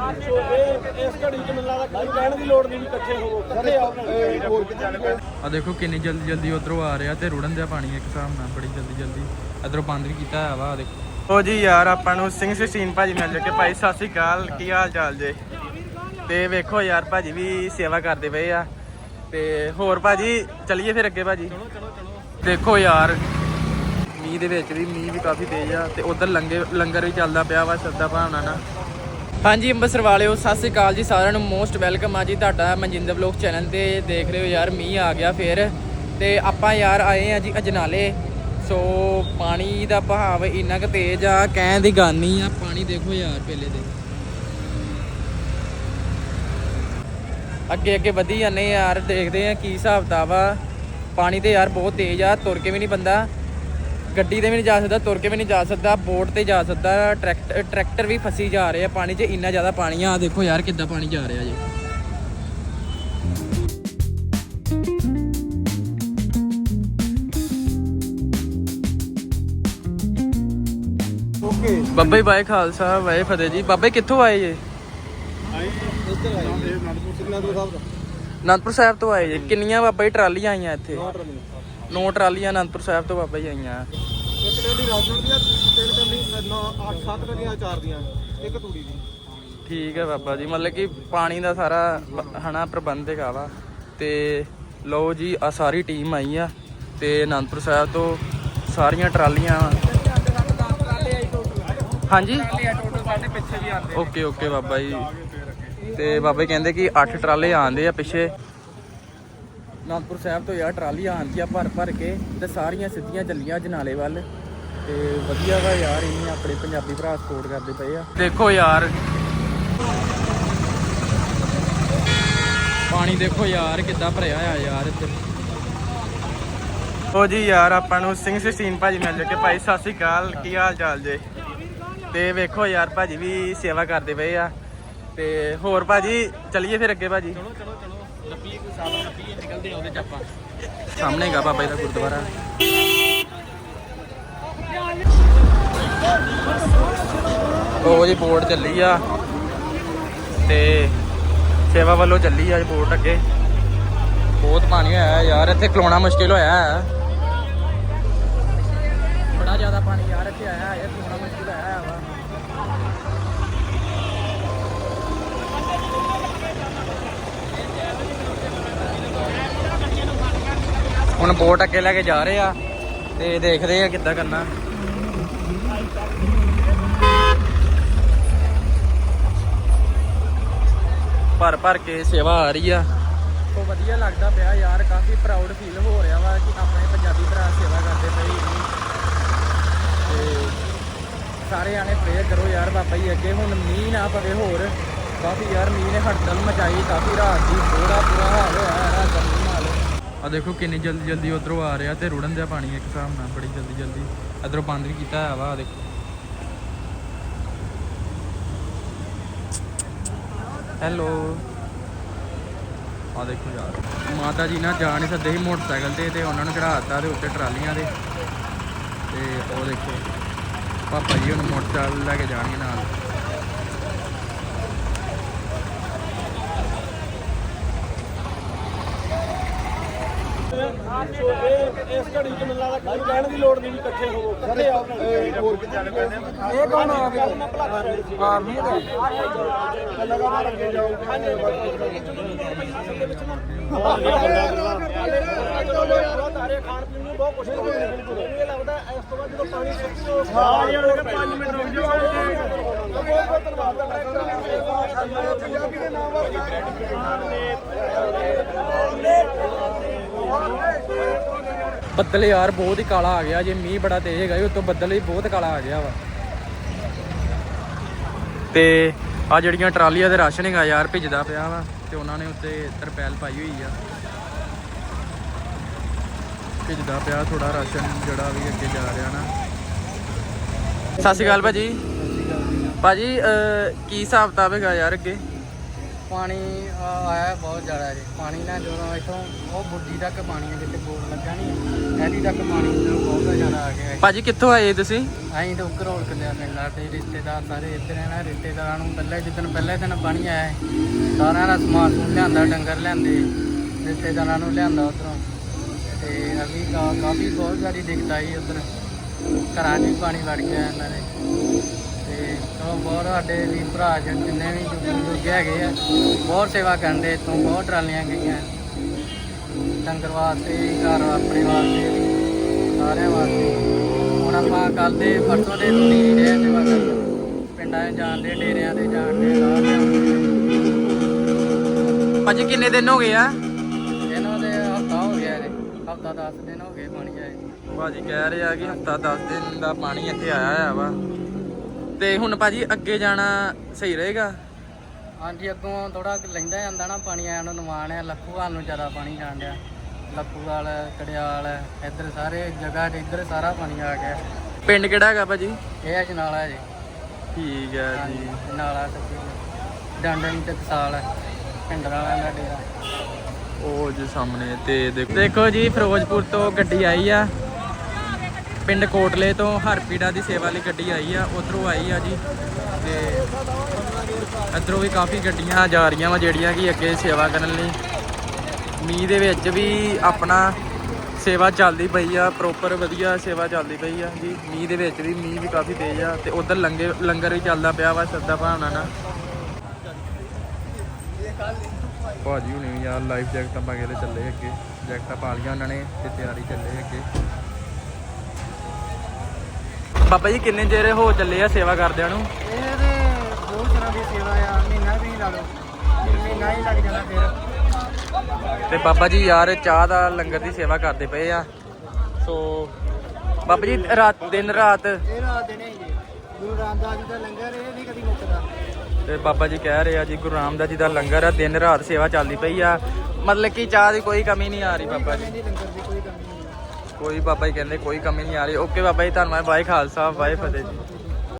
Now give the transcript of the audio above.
ਇਸ ਘੜੀ ਚ ਮੈਨੂੰ ਲੱਗਦਾ ਕੋਈ ਕਹਿਣ ਦੀ ਲੋੜ ਨਹੀਂ ਵੀ ਇਕੱਠੇ ਹੋਵੋ। ਇਕੱਠੇ ਆਓ। ਆ ਦੇਖੋ ਕਿੰਨੀ ਜਲਦੀ ਜਲਦੀ ਉਧਰੋਂ ਆ ਰਿਹਾ ਤੇ ਰੁੜਨ ਦਿਆ ਪਾਣੀ ਇੱਕ ਹਿਸਾਬ ਨਾਲ ਬੜੀ ਜਲਦੀ ਜਲਦੀ। ਇਧਰੋਂ ਬੰਦ ਵੀ ਕੀਤਾ ਹੋਇਆ ਵਾ ਆ ਦੇਖੋ। ਉਹ ਜੀ ਯਾਰ ਆਪਾਂ ਨੂੰ ਸਿੰਘ 16 ਭਾਜੀ ਮਿਲ ਚੁੱਕੇ ਭਾਈ ਸਤਿ ਸ਼੍ਰੀ ਅਕਾਲ। ਕੀ ਹਾਲ ਚਾਲ ਜੇ? ਤੇ ਵੇਖੋ ਯਾਰ ਭਾਜੀ ਵੀ ਸੇਵਾ ਕਰਦੇ ਪਏ ਆ। ਤੇ ਹੋਰ ਭਾਜੀ ਚਲਿਏ ਫਿਰ ਅੱਗੇ ਭਾਜੀ। ਦੇਖੋ ਯਾਰ ਮੀਂਹ ਦੇ ਵਿੱਚ ਵੀ ਮੀਂਹ ਵੀ ਕਾਫੀ ਤੇਜ਼ ਆ। ਤੇ ਉਧਰ ਲੰਗੇ ਲੰਗਰ ਵੀ ਚੱਲਦਾ ਪਿਆ ਵਾ ਸ਼ਰਧਾ ਭਾਵਨਾ ਨਾਲ। ਹਾਂਜੀ ਅੰਮ੍ਰਿਤਸਰ ਵਾਲਿਓ, ਸਤਿ ਸ਼੍ਰੀ ਅਕਾਲ ਜੀ ਸਾਰਿਆਂ ਨੂੰ। ਮੋਸਟ ਵੈਲਕਮ ਆ ਜੀ ਤੁਹਾਡਾ ਮਨਜਿੰਦਰ ਵਲੌਗ ਚੈਨਲ ਤੇ। ਦੇਖ ਰਹੇ ਹੋ ਯਾਰ, ਮੀਂਹ ਆ ਗਿਆ ਫੇਰ। ਤੇ ਆਪਾਂ ਯਾਰ ਆਏ ਆ ਜੀ ਅਜਨਾਲੇ। ਸੋ ਪਾਣੀ ਦਾ ਬਹਾਵ ਇੰਨਾ ਕੁ ਤੇਜ਼ ਆ, ਕਹਿਣ ਦੀ ਗੱਲ ਨਹੀਂ ਆ। ਪਾਣੀ ਦੇਖੋ ਯਾਰ, ਪਹਿਲੇ ਦੇ ਅੱਗੇ ਅੱਗੇ ਵਧੀ ਜਾਂਦੇ ਯਾਰ, ਦੇਖਦੇ ਆ ਕੀ ਹਿਸਾਬ ਦਾ ਵਾ ਪਾਣੀ ਤੇ ਯਾਰ ਬਹੁਤ ਤੇਜ਼ ਆ, ਤੁਰ ਕੇ ਵੀ ਨਹੀਂ ਬੰਦਾ। ਗੱਡੀ ਤੇ ਵੀ ਨਹੀਂ ਜਾ ਸਕਦਾ ਤੁਰ ਕੇ ਵੀ ਨਹੀਂ ਜਾ ਸਕਦਾ ਬੋਟ ਤੇ ਜਾ ਸਕਦਾ ਟਰੈਕਟਰ ਟਰੈਕਟਰ ਵੀ ਫਸੀ ਜਾ ਰਹੇ ਆ ਪਾਣੀ 'ਚ ਇੰਨਾ ਜ਼ਿਆਦਾ ਪਾਣੀ ਆ ਦੇਖੋ ਯਾਰ ਕਿੱਦਾਂ ਪਾਣੀ ਜਾ ਰਿਹਾ ਜੀ। ਓਕੇ ਬਾਬਾ ਜੀ ਬਾਈ ਖਾਲਸਾ ਵਾਹਿ ਫਤਿਹ ਜੀ। ਬਾਬਾ ਕਿੱਥੋਂ ਆਏ ਜੀ? ਇੱਧਰ ਆਏ ਨੰਦਪੁਰ ਸਿੰਘਾਂ ਦੇ ਸਾਹਿਬ ਦਾ ਅਨੰਦਪੁਰ ਸਾਹਿਬ ਤੋਂ ਆਏ ਜੀ। ਕਿੰਨੀਆਂ ਬਾਬਾ ਜੀ ਟਰਾਲੀਆਂ ਆਈਆਂ ਇੱਥੇ? ਨੌ ਟਰਾਲੀਆਂ ਅਨੰਦਪੁਰ ਸਾਹਿਬ ਤੋਂ ਬਾਬਾ ਜੀ ਆਈਆਂ। ਇੱਕ ਟੈਲੀ ਰਾਜਨ ਦੀਆਂ ਤਿੰਨ ਟੈਲੀ 9 8 7 ਟੈਲੀਆਂ ਚਾਰ ਦੀਆਂ ਇੱਕ ਤੂੜੀ ਦੀ। ਠੀਕ ਹੈ ਬਾਬਾ ਜੀ ਮਤਲਬ ਕਿ ਪਾਣੀ ਦਾ ਸਾਰਾ ਹਨਾ ਪ੍ਰਬੰਧਕ ਆ ਵਾ। ਤੇ ਲਓ ਜੀ ਆ ਸਾਰੀ ਟੀਮ ਆਈ ਆ ਤੇ ਅਨੰਦਪੁਰ ਸਾਹਿਬ ਤੋਂ ਸਾਰੀਆਂ ਟਰਾਲੀਆਂ ਹਾਂਜੀ? Okay okay Baba ji. ਤੇ ਬਾਬਾ ਜੀ ਕਹਿੰਦੇ ਕਿ 8 ਟਰਾਲੇ ਆਂਦੇ ਆ ਪਿੱਛੇ। ਅਨੰਦਪੁਰ ਸਾਹਿਬ ਤੋਂ ਯਾਰ ਟਰਾਲੀਆਂ ਆਂਦੀਆਂ ਭਰ ਭਰ ਕੇ ਤੇ ਸਾਰੀਆਂ ਸਿੱਧੀਆਂ ਚੱਲੀਆਂ ਜਨਾਲੇ ਵੱਲ। ਤੇ ਵਧੀਆ ਵਾ ਯਾਰ ਇਹਨੇ ਆਪਣੇ ਪੰਜਾਬੀ ਭਰਾ ਸਪੋਰਟ ਕਰਦੇ ਪਏ ਆ। ਦੇਖੋ ਯਾਰ। ਪਾਣੀ ਦੇਖੋ ਯਾਰ, ਕਿੱਦਾਂ ਭਰਿਆ ਆ ਯਾਰ ਇੱਧਰ ਹੋ ਜੀ ਯਾਰ, ਆਪਾਂ ਨੂੰ ਸਿੰਘ 16 ਭਾਜੀ ਮਿਲ ਚੁੱਕੇ ਭਾਈ, ਸਤਿ ਸ਼੍ਰੀ ਅਕਾਲ, ਕੀ ਹਾਲ ਚਾਲ ਜੇ? ਤੇ ਵੇਖੋ ਯਾਰ, ਭਾਜੀ ਵੀ ਸੇਵਾ ਕਰਦੇ ਪਏ ਆ। ਤੇ ਹੋਰ ਭਾਜੀ, ਚਲਿਏ ਫਿਰ ਅੱਗੇ ਭਾਜੀ। ਚਲੋ ਚਲੋ ਚਲੋ ਲੱਭੀ ਕੋਈ ਸਾਧਨ ਲੱਭੀ ਨਿਕਲਦੇ ਆ ਉਹਦੇ ਚ ਆਪਾਂ ਸਾਹਮਣੇ ਹੈਗਾ ਬਾਬਾ ਜੀ ਦਾ ਗੁਰਦੁਆਰਾ। ਉਹ ਜੀ, ਬੋਰਡ ਚੱਲੀ ਆ ਤੇ ਸੇਵਾ ਵੱਲੋਂ ਚੱਲੀ ਆ ਬੋਰਡ ਅੱਗੇ। ਬਹੁਤ ਪਾਣੀ ਹੋਇਆ ਯਾਰ, ਇੱਥੇ ਖਲੋਣਾ ਮੁਸ਼ਕਿਲ ਹੋਇਆ। ਹੈ ਬੜਾ ਜ਼ਿਆਦਾ ਪਾਣੀ ਯਾਰ, ਇੱਥੇ ਆਇਆ ਹੈ ਖਲੋਣਾ ਮੁਸ਼ਕਿਲ ਹੋਇਆ ਹੈ ਵਾ ਹੁਣ ਬੋਟ ਅੱਗੇ ਲੈ ਕੇ ਜਾ ਰਹੇ ਆ ਤੇ ਦੇਖਦੇ ਆ ਕਿੱਦਾਂ ਕਰਨਾ। ਭਰ ਭਰ ਕੇ ਸੇਵਾ ਆ ਰਹੀ ਆ। ਤੋਂ ਵਧੀਆ ਲੱਗਦਾ ਪਿਆ ਯਾਰ, ਕਾਫੀ ਪ੍ਰਾਊਡ ਫੀਲ ਹੋ ਰਿਹਾ ਵਾ ਕਿ ਆਪਣੇ ਪੰਜਾਬੀ ਭਰਾ ਸੇਵਾ ਕਰਦੇ ਪਏ ਤੇ ਸਾਰੇ ਆਣੇ ਪ੍ਰੇਅਰ ਕਰੋ ਯਾਰ ਬਾਬਾ ਜੀ, ਅੱਗੇ ਹੁਣ ਮੀਂਹ ਨਾ ਪਵੇ ਹੋਰ। ਕਾਫੀ ਯਾਰ ਮੀਂਹ ਨੇ ਹੜਦਲ ਮਚਾਈ, ਕਾਫੀ ਰਾਤ ਦੀ ਥੋੜਾ ਬੁਰਾ ਹਾਲ ਹੋਇਆ ਹੈ ਆ ਦੇਖੋ ਕਿੰਨੀ ਜਲਦੀ ਜਲਦੀ ਉਧਰੋਂ ਆ ਰਿਹਾ ਤੇ ਰੁੜਨ ਦਾ ਪਾਣੀ ਇੱਕ ਹਿਸਾਬ ਨਾਲ ਬੜੀ ਜਲਦੀ ਜਲਦੀ। ਇਧਰੋਂ ਬੰਦ ਵੀ ਕੀਤਾ ਹੋਇਆ ਵਾ, ਆ ਦੇਖੋ। ਹੈਲੋ ਆ ਦੇਖੋ ਯਾਰ, ਮਾਤਾ ਜੀ ਨਾ ਜਾ ਨਹੀਂ ਸਕਦੇ ਸੀ ਮੋਟਰਸਾਈਕਲ ਤੇ ਤੇ ਉਹਨਾਂ ਨੂੰ ਚੜਾਤਾ ਦੇ ਉੱਤੇ ਟਰਾਲੀਆਂ ਦੇ। ਤੇ ਉਹ ਦੇਖੋ, ਪਾਪਾ ਜੀ ਉਹਨੂੰ ਮੋਟਰਸਾਈਕਲ ਲੈ ਕੇ ਜਾਣਗੇ ਨਾਲ। ਇਸ ਘੜੀ ਚ ਮੈਨੂੰ ਲੱਗਦਾ ਕੋਈ ਕਹਿਣ ਦੀ ਲੋੜ ਨਹੀਂ ਵੀ ਇਕੱਠੇ ਹੋਵੋ ਇਕੱਠੇ ਆਓ ਹੋਰ ਕਿੱਥੇ ਚੱਲ ਪੈਂਦੇ ਇਹ ਕੌਣ ਆ ਗਿਆ? ਮੀਂਹ ਦਾ। ਲਗਾਤਾਰ ਅੱਗੇ ਜਾਓ ਤਾਰੇ ਖਾਣ ਪੀਣ ਨੂੰ ਬਹੁਤ ਕੁਝ ਇਹ ਲੱਗਦਾ ਇਸ ਤੋਂ ਬਾਅਦ ਜਦੋਂ ਪਾਣੀ ਸੁੱਕੂ ਹਾਂ ਯਾਰ 5 ਮਿੰਟ ਰੁਕ ਜਾਓ ਬਹੁਤ ਬਹੁਤ ਧੰਨਵਾਦ ਦਾ ਟਰੈਕਟਰ ਪੰਜਾਬੀ ਦੇ ਨਾਮ ਬੱਦਲ ਯਾਰ ਬਹੁਤ ਹੀ ਕਾਲਾ ਆ ਗਿਆ ਜੇ ਮੀਂਹ ਬੜਾ ਤੇਜ਼ ਹੈਗਾ ਉਤੋਂ ਬੱਦਲ ਵੀ ਬਹੁਤ ਕਾਲਾ ਆ ਗਿਆ ਵਾ। ਤੇ ਆ ਜਿਹੜੀਆਂ ਟਰਾਲੀਆਂ ਦੇ ਰਾਸ਼ਨ ਹੈਗਾ ਯਾਰ ਭਿੱਜਦਾ ਪਿਆ ਵਾ ਤੇ ਉਹਨਾਂ ਨੇ ਉੱਤੇ ਤਰਪੈਲ ਪਾਈ ਹੋਈ ਆ। ਭਿੱਜਦਾ ਪਿਆ ਥੋੜਾ ਰਾਸ਼ਨ ਜਿਹੜਾ ਵੀ ਅੱਗੇ ਜਾ ਰਿਹਾ ਨਾ। ਸਤਿ ਸ਼੍ਰੀ ਅਕਾਲ ਭਾਜੀ। ਭਾਜੀ ਕੀ ਹਿਸਾਬ ਕਿਤਾਬ ਹੈਗਾ ਯਾਰ ਅੱਗੇ? ਪਾਣੀ ਆਇਆ ਬਹੁਤ ਜ਼ਿਆਦਾ ਜੀ। ਪਾਣੀ ਨਾ ਜਦੋਂ ਇੱਥੋਂ ਉਹ ਬੁੱਢੀ ਤੱਕ ਪਾਣੀ ਹੈ ਜਿੱਥੇ ਬੋਰ ਲੱਗਾ ਨਹੀਂ ਐਡੀ ਤੱਕ ਪਾਣੀ ਬਹੁਤ ਜ਼ਿਆਦਾ ਆ ਗਿਆ। ਭਾਜੀ ਕਿੱਥੋਂ ਆਏ ਤੁਸੀਂ? ਅਸੀਂ ਤਾਂ ਉੱਕਰ ਹੋਲ ਕੱਲਿਆ ਪਿੰਡਾਂ ਤੇ ਰਿਸ਼ਤੇਦਾਰ ਸਾਰੇ ਇੱਧਰ ਹੈ ਨਾ ਰਿਸ਼ਤੇਦਾਰਾਂ ਨੂੰ ਪਹਿਲੇ ਜਿੱਦਣ ਪਹਿਲੇ ਦਿਨ ਪਾਣੀ ਆਇਆ ਸਾਰਿਆਂ ਦਾ ਸਮਾਨ ਸਮੂਨ ਲਿਆਂਦਾ ਡੰਗਰ ਲਿਆਂਦੇ ਰਿਸ਼ਤੇਦਾਰਾਂ ਨੂੰ ਲਿਆਂਦਾ ਉਧਰੋਂ। ਤੇ ਅਭੀ ਕਾਫੀ ਬਹੁਤ ਜ਼ਿਆਦਾ ਦਿੱਕਤ ਆਈ ਉਧਰ। ਘਰਾਂ 'ਚ ਪਾਣੀ ਵੜ ਗਿਆ ਇਹਨਾਂ ਦੇ ਤੇ ਚਲੋ ਬਹੁਤ ਸਾਡੇ ਵੀ ਭਰਾ ਜੀ ਜਿੰਨੇ ਵੀ ਬਜ਼ੁਰਗ ਹੈਗੇ ਆ ਬਹੁਤ ਸੇਵਾ ਕਰਦੇ ਇੱਥੋਂ ਬਹੁਤ ਟਰਾਲੀਆਂ ਗਈਆਂ। ਡੰਗਰ ਵਾਸਤੇ ਘਰ ਆਪਣੇ ਵਾਸਤੇ ਵੀ, ਸਾਰਿਆਂ ਵਾਸਤੇ। ਹੁਣ ਆਪਾਂ ਕੱਲ ਦੇ ਪਰਸੋਂ ਦੇ ਤੁਰੀ ਰਹੇ ਸੇਵਾ ਕਰਨ ਪਿੰਡਾਂ 'ਚ ਜਾਂਦੇ ਡੇਰਿਆਂ ਤੇ ਜਾਂਦੇ ਭਾਜੀ ਕਿੰਨੇ ਦਿਨ ਹੋ ਗਏ ਆ? ਇਹਨਾਂ ਦੇ ਹਫਤਾ ਹੋ ਗਿਆ ਜੀ ਹਫਤਾ 10 ਦਿਨ ਹੋ ਗਏ ਪਾਣੀ ਆਏ ਭਾਜੀ ਕਹਿ ਰਹੇ ਕਿ ਹਫਤਾ 10 ਦਿਨ ਦਾ ਪਾਣੀ ਇੱਥੇ ਆਇਆ ਆ ਵਾ। ਤੇ ਹੁਣ ਭਾਜੀ ਅੱਗੇ ਜਾਣਾ ਸਹੀ ਰਹੇਗਾ? ਹਾਂਜੀ ਅੱਗੋਂ ਥੋੜਾ ਲੈਂਦਾ ਜਾਂਦਾ ਨਾ ਪਾਣੀ ਆਇਆ ਨੂੰ ਨਿਮਾਣ ਹੈ। ਲੱਖੂਵਾਲ ਨੂੰ ਜ਼ਿਆਦਾ ਪਾਣੀ ਜਾਣ ਡਿਆ। ਲੱਖੂਵਾਲ ਕੜਿਆਲ ਇੱਧਰ ਸਾਰੇ ਜਗ੍ਹਾ ਤੇ ਇੱਧਰ ਸਾਰਾ ਪਾਣੀ ਆ ਗਿਆ। ਪਿੰਡ ਕਿਹੜਾ ਹੈਗਾ ਭਾਜੀ? ਇਹ ਹੈ ਜਨਾਲਾ ਜੀ। ਠੀਕ ਹੈ ਜੀ। ਨਾਲਾ ਤੇ ਡੰਡਨ ਤੇ ਸਾਲ ਪਿੰਡ ਵਾਲਿਆਂ ਦਾ ਡੇਰਾ। ਉਹ ਜੀ ਸਾਹਮਣੇ ਤੇ ਦੇਖੋ ਜੀ ਫਿਰੋਜ਼ਪੁਰ ਤੋਂ ਗੱਡੀ ਆਈ ਆ। ਪਿੰਡ ਕੋਟਲੇ ਤੋਂ ਹਰਪੀੜਾ ਦੀ ਸੇਵਾ ਲਈ ਗੱਡੀ ਆਈ ਆ, ਉਧਰੋਂ ਆਈ ਆ ਜੀ। ਤੇ ਇੱਧਰੋਂ ਵੀ ਕਾਫੀ ਗੱਡੀਆਂ ਜਾ ਰਹੀਆਂ ਵਾ ਜਿਹੜੀਆਂ ਕਿ ਅੱਗੇ ਸੇਵਾ ਕਰਨ ਲਈ। ਮੀਂਹ ਦੇ ਵਿੱਚ ਵੀ ਆਪਣਾ ਸੇਵਾ ਚੱਲਦੀ ਪਈ ਆ ਪ੍ਰੋਪਰ ਵਧੀਆ ਸੇਵਾ ਚੱਲਦੀ ਪਈ ਆ ਜੀ। ਮੀਂਹ ਦੇ ਵਿੱਚ ਵੀ ਮੀਂਹ ਵੀ ਕਾਫੀ ਤੇਜ਼ ਆ ਤੇ ਉਧਰ ਲੰਗੇ, ਲੰਗਰ ਵੀ ਚੱਲਦਾ ਪਿਆ ਵਾ ਸੱਦਾ ਭਾਵਨਾ ਨਾਲ। ਭਾਜੀ ਹੁਣੇ ਵੀ ਯਾਰ ਲਾਈਫ ਜੈਕਟਾਂ ਪਾ ਕੇ ਚੱਲੇ ਅੱਗੇ। ਜੈਕਟਾਂ ਪਾ ਲਈਆਂ ਉਹਨਾਂ ਨੇ ਤੇ ਤਿਆਰੀ ਚੱਲੇ ਅੱਗੇ। ਬਾਬਾ ਜੀ ਕਿੰਨੇ ਚਿਰ ਹੋ ਚੱਲੇ ਆ ਸੇਵਾ ਕਰਦਿਆਂ ਨੂੰ? ਇਹ ਤੇ ਬਹੁਤ ਤਰ੍ਹਾਂ ਦੀ ਸੇਵਾ ਆ ਮਹੀਨਾ ਵੀ ਲਾ ਲਓ। ਮਹੀਨਾ ਹੀ ਲੱਗ ਜਾਣਾ ਫਿਰ। ਤੇ ਬਾਬਾ ਜੀ ਯਾਰ ਚਾਹ ਦਾ ਲੰਗਰ ਦੀ ਸੇਵਾ ਕਰਦੇ ਪਏ ਆ। ਸੋ ਬਾਬਾ ਜੀ ਰਾਤ ਦਿਨ ਰਾਤ। ਇਹ ਰਾਤ ਦੇ ਨਹੀਂ ਜੀ। ਗੁਰੂ ਰਾਮਦਾਸ ਜੀ ਦਾ ਲੰਗਰ ਇਹ ਨਹੀਂ ਕਦੀ ਮੁੱਕਦਾ। ਤੇ ਬਾਬਾ ਜੀ ਕਹਿ ਰਹੇ ਆ ਜੀ ਗੁਰੂ ਰਾਮਦਾਸ ਜੀ ਦਾ ਲੰਗਰ ਆ ਦਿਨ ਰਾਤ ਸੇਵਾ ਚੱਲਦੀ ਪਈ ਆ। ਮਤਲਬ ਕਿ ਚਾਹ ਦੀ ਕੋਈ ਕਮੀ ਨਹੀਂ ਆ ਰਹੀ ਬਾਬਾ ਜੀ। ਇਹਦੀ ਲੰਗਰ ਦੀ ਕੋਈ ਕਮੀ ਨਹੀਂ ਹੈ ਕੋਈ ਬਾਬਾ ਜੀ ਕਹਿੰਦੇ ਕੋਈ ਕਮੀ ਨਹੀਂ ਆ ਰਹੀ। ਓਕੇ ਬਾਬਾ ਜੀ, ਧੰਨਵਾਦ। ਵਾਹਿ ਖਾਲਸਾ, ਵਾਹਿ ਫਤਿਹ ਜੀ।